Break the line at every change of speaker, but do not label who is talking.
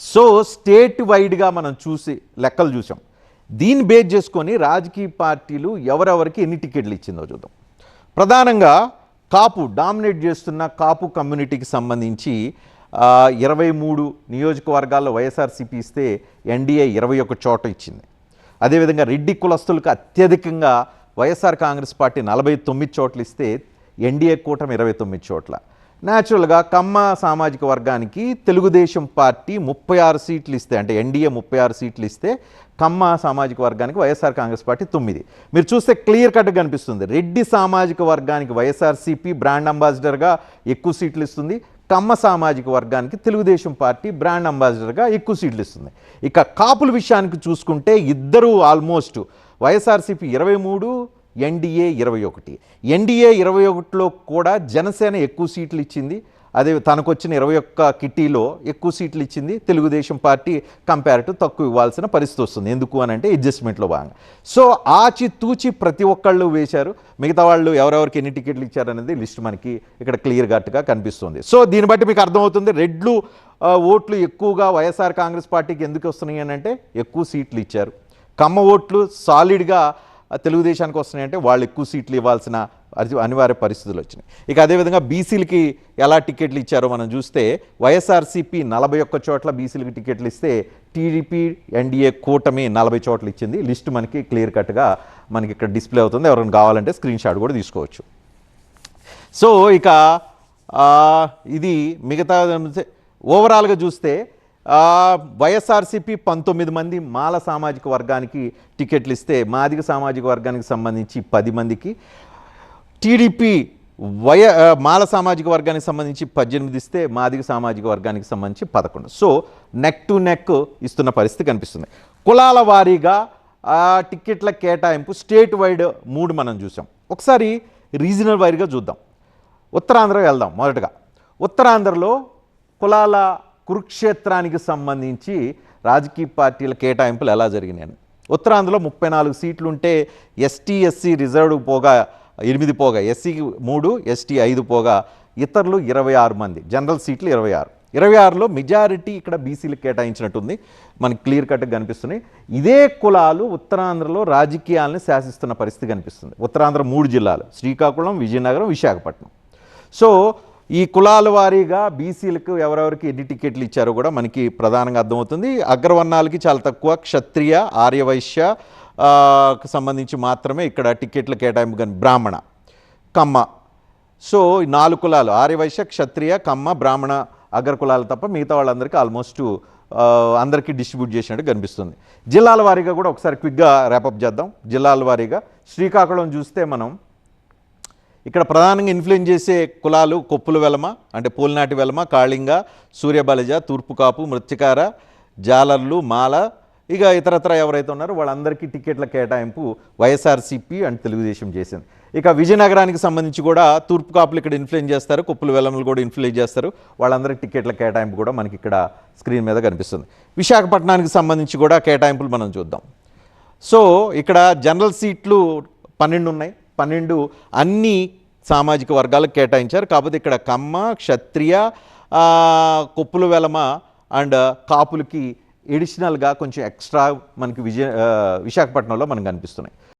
So state వైడ్గా మనం చూసి లెక్కలు చూసాం. దీన్ని బేస్ చేసుకొని రాజకీయ పార్టీలు ఎవరెవరికి ఎన్ని టికెట్లు ఇచ్చిందో చూద్దాం. ప్రధానంగా కాపు డామినేట్ చేస్తున్న కాపు కమ్యూనిటీకి సంబంధించి ఇరవై మూడు నియోజకవర్గాల్లో వైఎస్ఆర్సీపీ ఇస్తే ఎన్డీఏ ఇరవై ఒక చోట ఇచ్చింది. అదేవిధంగా రెడ్డి కులస్తులకు అత్యధికంగా వైఎస్ఆర్ కాంగ్రెస్ పార్టీ నలభై తొమ్మిది చోట్ల ఇస్తే ఎన్డీఏ కూటమి ఇరవై తొమ్మిది చోట్ల. న్యాచురల్గా కమ్మ సామాజిక వర్గానికి తెలుగుదేశం పార్టీ ముప్పై ఆరు సీట్లు ఇస్తే అంటే ఎన్డీఏ ముప్పై ఆరు సీట్లు ఇస్తే కమ్మ సామాజిక వర్గానికి వైఎస్ఆర్ కాంగ్రెస్ పార్టీ తొమ్మిది. మీరు చూస్తే క్లియర్ కట్గా కనిపిస్తుంది. రెడ్డి సామాజిక వర్గానికి వైఎస్ఆర్సీపీ బ్రాండ్ అంబాసిడర్గా ఎక్కువ సీట్లు ఇస్తుంది. కమ్మ సామాజిక వర్గానికి తెలుగుదేశం పార్టీ బ్రాండ్ అంబాసిడర్గా ఎక్కువ సీట్లు ఇస్తుంది. ఇక కాపుల విషయానికి చూసుకుంటే ఇద్దరు ఆల్మోస్ట్ వైఎస్ఆర్సీపీ ఇరవై మూడు ఎన్డీఏ ఇరవై ఒకటి. ఎన్డీఏ ఇరవై ఒకటిలో కూడా జనసేన ఎక్కువ సీట్లు ఇచ్చింది. అదే తనకు వచ్చిన ఇరవై ఒక్క కిట్టీలో ఎక్కువ సీట్లు ఇచ్చింది. తెలుగుదేశం పార్టీ కంపారిటివ్ తక్కువ ఇవ్వాల్సిన పరిస్థితి వస్తుంది. ఎందుకు అని అంటే అడ్జస్ట్మెంట్లో భాగంగా. సో ఆచి తూచి ప్రతి ఒక్కళ్ళు వేశారు. మిగతా వాళ్ళు ఎవరెవరికి ఎన్ని టికెట్లు ఇచ్చారనేది లిస్ట్ మనకి ఇక్కడ క్లియర్ కట్గా కనిపిస్తుంది. సో దీన్ని బట్టి మీకు అర్థమవుతుంది రెడ్లు ఓట్లు ఎక్కువగా వైఎస్ఆర్ కాంగ్రెస్ పార్టీకి ఎందుకు వస్తున్నాయి అని అంటే ఎక్కువ సీట్లు ఇచ్చారు. కమ్మ ఓట్లు సాలిడ్గా తెలుగుదేశానికి వస్తున్నాయంటే వాళ్ళు ఎక్కువ సీట్లు ఇవ్వాల్సిన అనివార్య పరిస్థితులు వచ్చినాయి. ఇక అదేవిధంగా బీసీలకి ఎలా టికెట్లు ఇచ్చారో మనం చూస్తే వైఎస్ఆర్సీపీ నలభై ఒక్క చోట్ల బీసీలకి టికెట్లు ఇస్తే టీడీపీ ఎన్డీఏ కూటమి నలభై చోట్ల ఇచ్చింది. లిస్ట్ మనకి క్లియర్ కట్గా మనకి ఇక్కడ డిస్ప్లే అవుతుంది. ఎవరైనా కావాలంటే స్క్రీన్ షాట్ కూడా తీసుకోవచ్చు. సో ఇక ఇది మిగతా ఓవరాల్గా చూస్తే వైఎస్ఆర్సీపీ పంతొమ్మిది మంది మాల సామాజిక వర్గానికి టికెట్లు ఇస్తే మాదిగ సామాజిక వర్గానికి సంబంధించి పది మందికి టీడీపీ వయ మాల సామాజిక వర్గానికి సంబంధించి పద్దెనిమిది ఇస్తే మాదిగ సామాజిక వర్గానికి సంబంధించి పదకొండు. సో నెక్ టు నెక్ ఇస్తున్న పరిస్థితి కనిపిస్తుంది. కులాల వారీగా టికెట్ల కేటాయింపు స్టేట్ వైడ్ మూడు మనం చూసాం. ఒకసారి రీజనల్ వైడ్గా చూద్దాం. ఉత్తరాంధ్ర వెళ్దాం మొదటగా. ఉత్తరాంధ్రలో కులాల కురుక్షేత్రానికి సంబంధించి రాజకీయ పార్టీల కేటాయింపులు ఎలా జరిగినాయని ఉత్తరాంధ్రలో ముప్పై నాలుగు సీట్లు ఉంటే ఎస్టీ ఎస్సీ రిజర్వ్డ్ పోగా ఎనిమిది పోగా ఎస్సీ మూడు ఎస్టీ ఐదు పోగా ఇతరులు ఇరవై ఆరు మంది జనరల్ సీట్లు ఇరవై ఆరు. ఇరవై ఆరులో మెజారిటీ ఇక్కడ బీసీలకు కేటాయించినట్టుంది. మనకి క్లియర్ కట్గా కనిపిస్తున్నాయి. ఇదే కులాలు ఉత్తరాంధ్రలో రాజకీయాలను శాసిస్తున్న పరిస్థితి కనిపిస్తుంది. ఉత్తరాంధ్ర మూడు జిల్లాలు శ్రీకాకుళం విజయనగరం విశాఖపట్నం. సో ఈ కులాల వారీగా బీసీలకు ఎవరెవరికి ఎన్ని టికెట్లు ఇచ్చారో కూడా మనకి ప్రధానంగా అర్థమవుతుంది. అగ్రవర్ణాలకి చాలా తక్కువ క్షత్రియ ఆర్యవైశ్య సంబంధించి మాత్రమే ఇక్కడ టికెట్ల కేటాయింపు కానీ బ్రాహ్మణ కమ్మ. సో ఈ నాలుగు కులాలు ఆర్యవైశ్య క్షత్రియ కమ్మ బ్రాహ్మణ అగ్ర కులాలు తప్ప మిగతా వాళ్ళందరికీ ఆల్మోస్ట్ అందరికీ డిస్ట్రిబ్యూట్ చేసినట్టు కనిపిస్తుంది. జిల్లాల వారీగా కూడా ఒకసారి క్విక్గా ర్యాపప్ చేద్దాం. జిల్లాల వారీగా శ్రీకాకుళం చూస్తే మనం ఇక్కడ ప్రధానంగా ఇన్ఫ్లుయెన్స్ చేసే కులాలు కొప్పుల వెలమ అంటే పూలనాటి వెలమ కాళింగ సూర్యబలజ తూర్పుకాపు మృత్యకార మృత్తికార జాలర్లు మాల ఇక ఇతరత్ర ఎవరైతే ఉన్నారో వాళ్ళందరికీ టికెట్ల కేటాయింపు వైఎస్ఆర్సీపీ అండ్ తెలుగుదేశం చేసింది. ఇక విజయనగరానికి సంబంధించి కూడా తూర్పు కాపులు ఇక్కడ ఇన్ఫ్లుయెన్స్ చేస్తారు కొప్పుల వెలములు కూడా ఇన్ఫ్లుయెన్స్ చేస్తారు. వాళ్ళందరికీ టికెట్ల కేటాయింపు కూడా మనకి ఇక్కడ స్క్రీన్ మీద కనిపిస్తుంది. విశాఖపట్నానికి సంబంధించి కూడా కేటాయింపులు మనం చూద్దాం. సో ఇక్కడ జనరల్ సీట్లు పన్నెండు ఉన్నాయి. పన్నెండు అన్ని సామాజిక వర్గాలకు కేటాయించారు. కాకపోతే ఇక్కడ కమ్మ క్షత్రియ కుప్పుల కొప్పుల వెలమ అండ్ కాపులకి ఎడిషనల్గా కొంచెం ఎక్స్ట్రా మనకి విజయ విశాఖపట్నంలో మనకు కనిపిస్తున్నాయి.